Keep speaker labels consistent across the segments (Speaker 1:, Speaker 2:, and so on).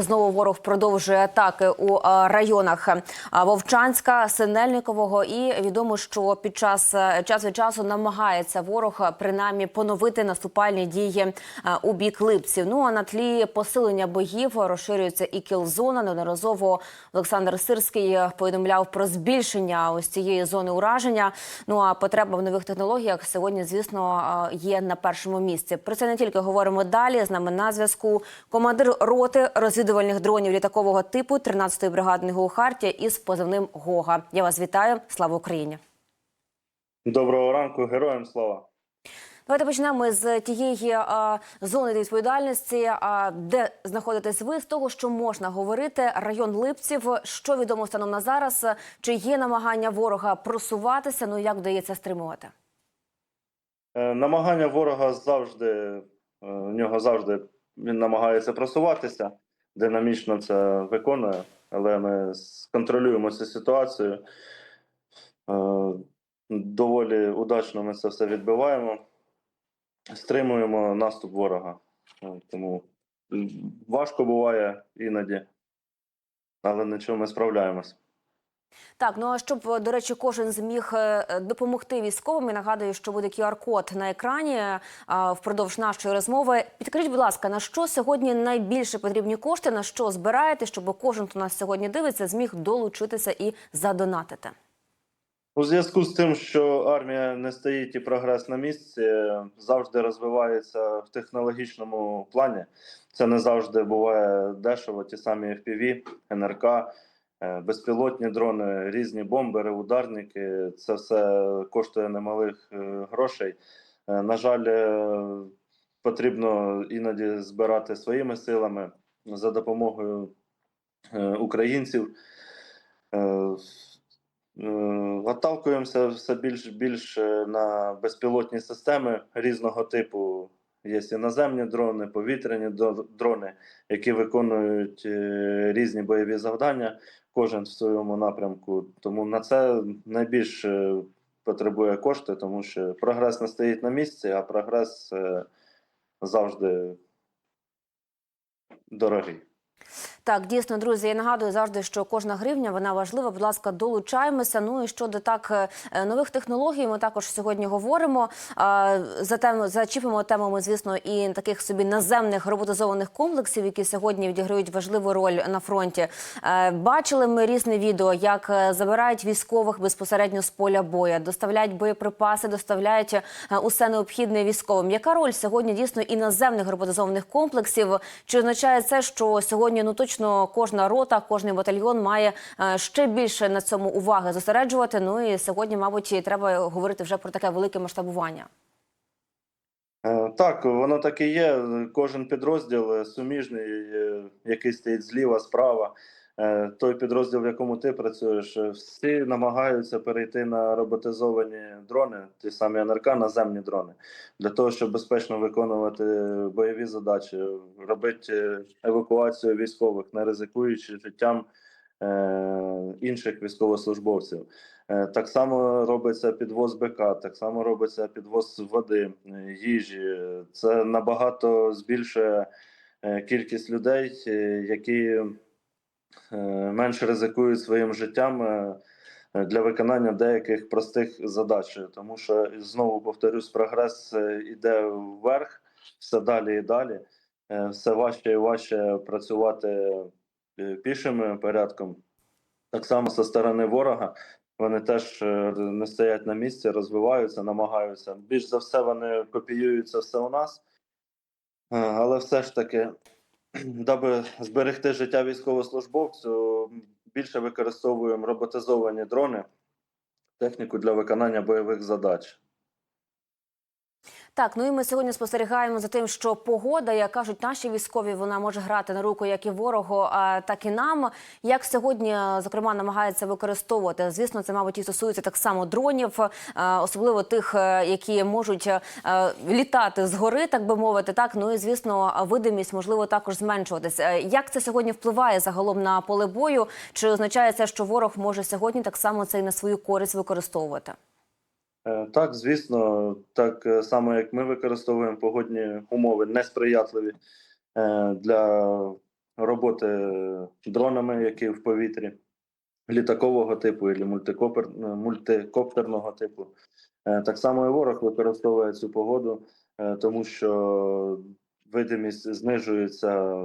Speaker 1: Знову ворог продовжує атаки у е, районах е, Вовчанська, Синельникового. І відомо, що під час е, час від часу намагається ворог принаймні поновити наступальні дії у бік Липців. Ну а на тлі посилення боїв розширюється і кілзона. Неодноразово Олександр Сирський повідомляв про збільшення ось цієї зони ураження. Ну а потреба в нових технологіях сьогодні, звісно, є на першому місці. Про це не тільки говоримо далі. З нами на зв'язку командир роти розвідувальних дронів літакового типу 13-ї бригади ГУ Хартія із позивним Гога. Я вас вітаю. Слава Україні!
Speaker 2: Доброго ранку, героям слава.
Speaker 1: Давайте почнемо з тієї а, зони відповідальності, а, де знаходитесь ви з того, що можна говорити. Район Липців. Що відомо станом на зараз? Чи є намагання ворога просуватися? Ну як вдається стримувати?
Speaker 2: Е, Намагання ворога завжди е, в нього завжди він намагається просуватися, динамічно це виконує, але ми контролюємо цю ситуацію. Е, Доволі удачно ми це все відбиваємо, стримуємо наступ ворога. Е, Тому важко буває іноді, але нічого ми справляємось.
Speaker 1: Так, ну а щоб до речі, кожен зміг е, допомогти військовим. Я нагадую, що буде QR-код на екрані е, впродовж нашої розмови. Підкажіть, будь ласка, на що сьогодні найбільше потрібні кошти? На що збираєте, щоб кожен, хто нас сьогодні дивиться, зміг долучитися і задонатити?
Speaker 2: У зв'язку з тим, що армія не стоїть і прогрес на місці, завжди розвивається в технологічному плані. Це не завжди буває дешево. Ті самі FPV, НРК, е, безпілотні дрони, різні бомбери, ударники. Це все коштує немалих е, грошей. Е, На жаль, е, потрібно іноді збирати своїми силами за допомогою е, українців. Е, Е, все більш більше на безпілотні системи різного типу. Є і наземні дрони, повітряні дро- дрони, які виконують е, різні бойові завдання, кожен в своєму напрямку. Тому на це найбільше потребує кошти, тому що прогрес не стоїть на місці, а прогрес е, завжди дорогий.
Speaker 1: Так, дійсно, друзі, я нагадую завжди, що кожна гривня вона важлива. Будь ласка, долучаємося. Ну і щодо так е, нових технологій, ми також сьогодні говоримо. За тему зачіпимо тему, ми, звісно, і таких собі наземних роботизованих комплексів, які сьогодні відіграють важливу роль на фронті. Е, Бачили ми різне відео, як е, забирають військових безпосередньо з поля боя, доставляють боєприпаси, доставляють усе необхідне військовим. Яка роль сьогодні дійсно і наземних роботизованих комплексів? Чи означає це, що сьогодні ну точно кожна рота, кожний батальйон має е, ще більше на цьому уваги зосереджувати? Ну і сьогодні, мабуть, треба говорити вже про таке велике масштабування.
Speaker 2: Е, Так, воно так і є. Кожен підрозділ е, суміжний, який стоїть зліва, справа. Е, Той підрозділ, в якому ти працюєш, е, всі намагаються перейти на роботизовані дрони, ті самі НРК, наземні дрони, для того, щоб безпечно виконувати бойові задачі, робити евакуацію військових, не ризикуючи життям е, інших військовослужбовців. Е, Так само робиться підвоз БК, так само робиться підвоз води, е, їжі. Це набагато збільшує е, кількість людей, е, які е, менше ризикують своїм життям е, е, для виконання деяких простих задач. Тому що знову повторюсь, прогрес е, іде вверх, все далі і далі. Е, Все важче і важче працювати е, пішим порядком. Так само зі сторони ворога. Вони теж е, не стоять на місці, розвиваються, намагаються. Більш за все, вони копіюються все у нас. Е, Але все ж таки, даби зберегти життя військовослужбовцю, більше використовуємо роботизовані дрони, техніку для виконання бойових задач.
Speaker 1: Так, ну і ми сьогодні спостерігаємо за тим, що погода, як кажуть наші військові, вона може грати на руку як і ворогу, так і нам. Як сьогодні, е, зокрема, намагається використовувати. Звісно, це, мабуть, і стосується так само дронів, е, особливо тих, е, які можуть літати згори, так би мовити. Так, ну і звісно, видимість можливо також зменшуватися. Як це сьогодні впливає загалом на поле бою? Чи означає це, що ворог може сьогодні так само це і на свою користь використовувати?
Speaker 2: Е, Так, звісно, так е, само як ми використовуємо погодні умови несприятливі е, для роботи дронами, які в повітрі, літакового типу і мультикоптерного типу. Так само і ворог використовує цю погоду, тому що видимість знижується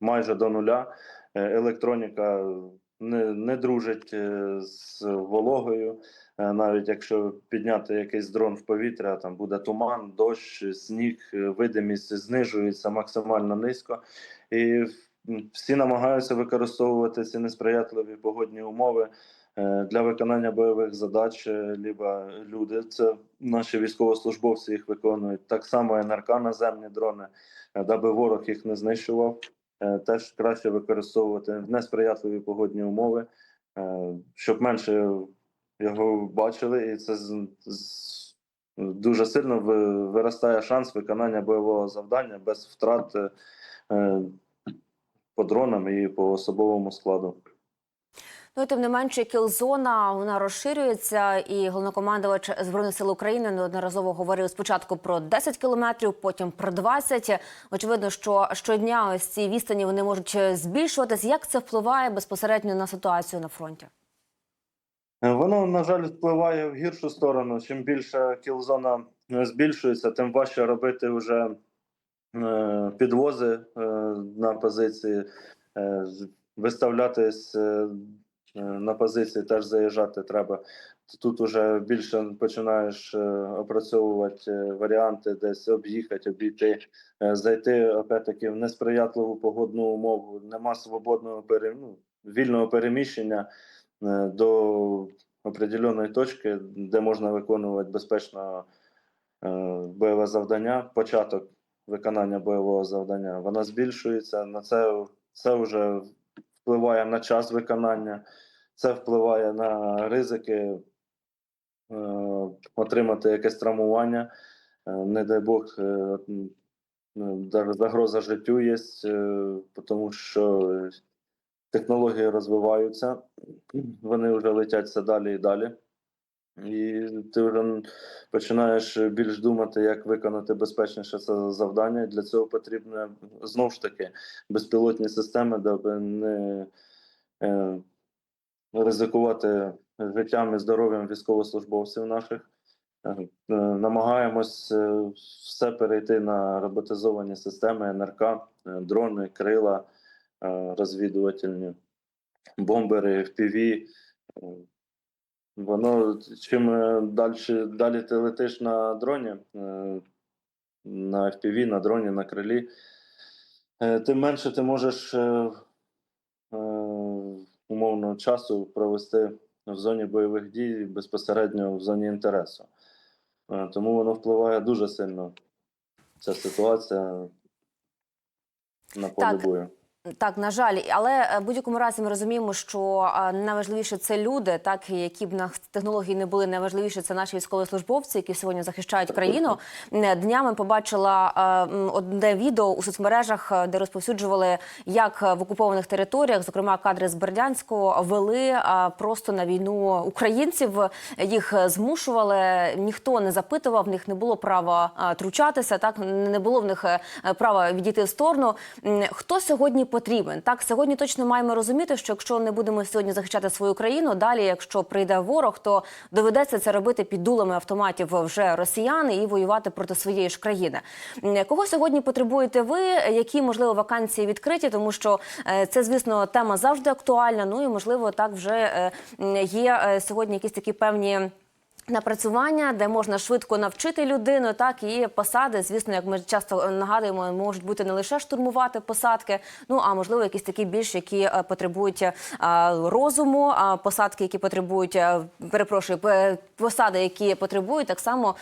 Speaker 2: майже до нуля. Електроніка не, не дружить з вологою. Е, Навіть якщо підняти якийсь дрон в повітря, там буде туман, дощ, сніг, е, видимість знижується максимально низько. І всі намагаються використовувати ці несприятливі погодні умови е, для виконання бойових задач. Либо люди, це наші військовослужбовці їх виконують. Так само НРК наземні дрони, даби ворог їх не знищував. Теж краще використовувати несприятливі погодні умови, щоб менше його бачили, і це дуже сильно ви- виростає шанс виконання бойового завдання без втрат е, е, по дронам і по особовому складу.
Speaker 1: Ну тим не менше, кілзона вона розширюється, і головнокомандувач збройних сил України неодноразово говорив спочатку про 10 кілометрів, потім про 20. Очевидно, що щодня ось ці відстані вони можуть збільшуватись. Як це впливає безпосередньо на ситуацію на фронті?
Speaker 2: Е, Воно, на жаль, впливає в гіршу сторону. Чим більше кілзона е, збільшується, тим важче робити вже е, підвози на позиції, виставлятись на позиції, теж заїжджати треба. Тут уже більше починаєш опрацьовувати варіанти, десь об'їхати, обійти, зайти опять-таки в несприятливу погодну умову. Нема свободного пере... ну, вільного переміщення до определеної точки, де можна виконувати безпечно е, бойове завдання, початок виконання бойового завдання, вона збільшується. На це, це вже впливає на час виконання, це впливає на ризики е, отримати якесь травмування. Е, не дай Бог, е, загроза життю є, е, тому що технології розвиваються, вони вже летять все далі і далі. І ти вже починаєш більш думати, як виконати безпечніше це завдання. Для цього потрібно знову ж таки безпілотні системи, даби не е, ризикувати життям і здоров'ям військовослужбовців наших. Е, е, Намагаємось е, все перейти на роботизовані системи НРК, дрони, крила розвідувальні, бомбери, FPV. Е, Воно чим далі, далі ти летиш на дроні, е, на FPV, на дроні, на крилі, е, тим менше ти можеш е, е, умовно часу провести в зоні бойових дій безпосередньо в зоні інтересу. Е, Тому воно впливає дуже сильно, ця ситуація на полі бою.
Speaker 1: Так, на жаль, але е, в будь-якому разі ми розуміємо, що е, найважливіше це люди, так які б на технології не були, найважливіше це наші військовослужбовці, які сьогодні захищають країну. Е, Днями побачила одне відео у соцмережах, де розповсюджували, як в окупованих територіях, зокрема кадри з Бердянського, вели просто на війну українців. Їх змушували, ніхто не запитував, в них не було права тручатися. Так не було в них права відійти в сторону. Хто сьогодні потрібен? Так сьогодні точно маємо розуміти, що якщо не будемо сьогодні захищати свою країну, далі, якщо прийде ворог, то доведеться це робити під дулами автоматів вже росіяни і воювати проти своєї ж країни. Кого сьогодні потребуєте ви? Які можливо вакансії відкриті? Тому що е, це, звісно, тема завжди актуальна. Ну і можливо, так вже е, є е, сьогодні якісь такі певні. Напрацювання, де можна швидко навчити людину, так і посади. Звісно, як ми часто нагадуємо, можуть бути не лише штурмувати посадки, ну а можливо, якісь такі більш, які е, потребують е, розуму, а посадки, які потребують, е, перепрошую, посади, які потребують так само,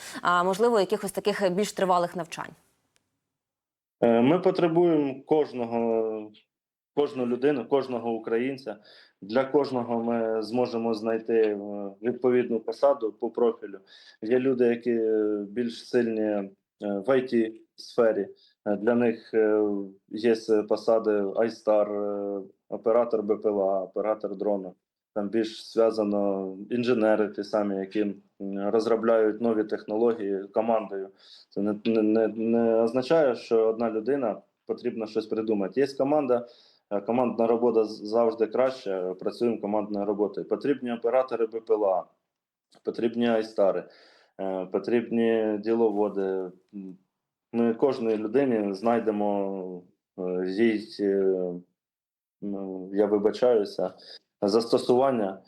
Speaker 1: можливо, якихось таких більш тривалих навчань.
Speaker 2: Е, Ми потребуємо кожного, кожну людину, кожного українця. Для кожного ми зможемо знайти е, відповідну посаду по профілю. Є люди, які е, більш сильні е, в it сфері. Для них є посади Айстар, оператор БПЛА, оператор дрона. Там більш зв'язано інженери, ті самі, які розробляють нові технології командою. Це не, не, не, означає, що одна людина потрібно щось придумати. Є команда, командна робота завжди краще. Працюємо командною роботою. Потрібні оператори БПЛА, потрібні айстари, е, потрібні діловоди. Ми кожній людині знайдемо е, їй, е, ну, я вибачаюся, застосування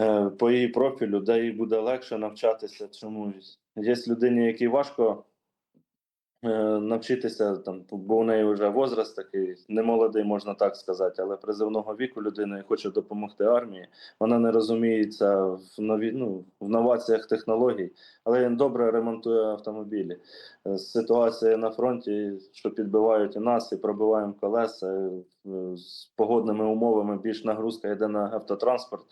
Speaker 2: е, по її профілю, де їй буде легше навчатися чомусь. Є людині, якій важко е, навчитися, там, бо у неї вже возраст такий, не молодий, можна так сказати, але призивного віку людина хоче допомогти армії. Вона не розуміється в нові, ну, в новаціях технологій, але він добре ремонтує автомобілі. Е, Ситуація на фронті, що підбивають і нас, і пробиваємо колеса е, з погодними умовами, більш нагрузка йде на автотранспорт.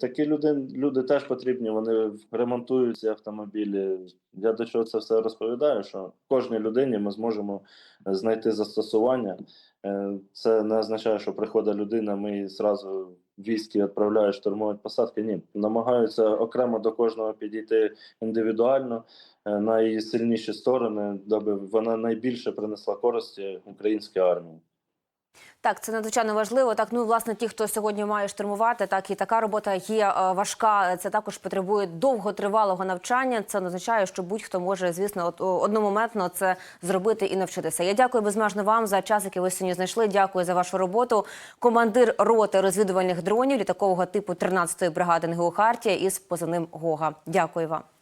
Speaker 2: Такі люди, люди теж потрібні, вони ремонтують ці автомобілі. Я до чого це все розповідаю, що кожній людині ми зможемо знайти застосування. Е, Це не означає, що приходить людина, ми її зразу військи відправляють штурмувати посадки. Ні, намагаються окремо до кожного підійти індивідуально е, на її сильніші сторони, аби вона найбільше принесла користі українській армії.
Speaker 1: Так, це надзвичайно важливо. Так, ну власне, ті, хто сьогодні має штурмувати, так і така робота є е, важка. Це також потребує довготривалого навчання. Це означає, що будь-хто може, звісно, одномоментно це зробити і навчитися. Я дякую безмежно вам за час, який ви сьогодні знайшли. Дякую за вашу роботу. Командир роти розвідувальних дронів літакового типу 13-ї бригади НГУ Хартія із позивним Гога. Дякую вам.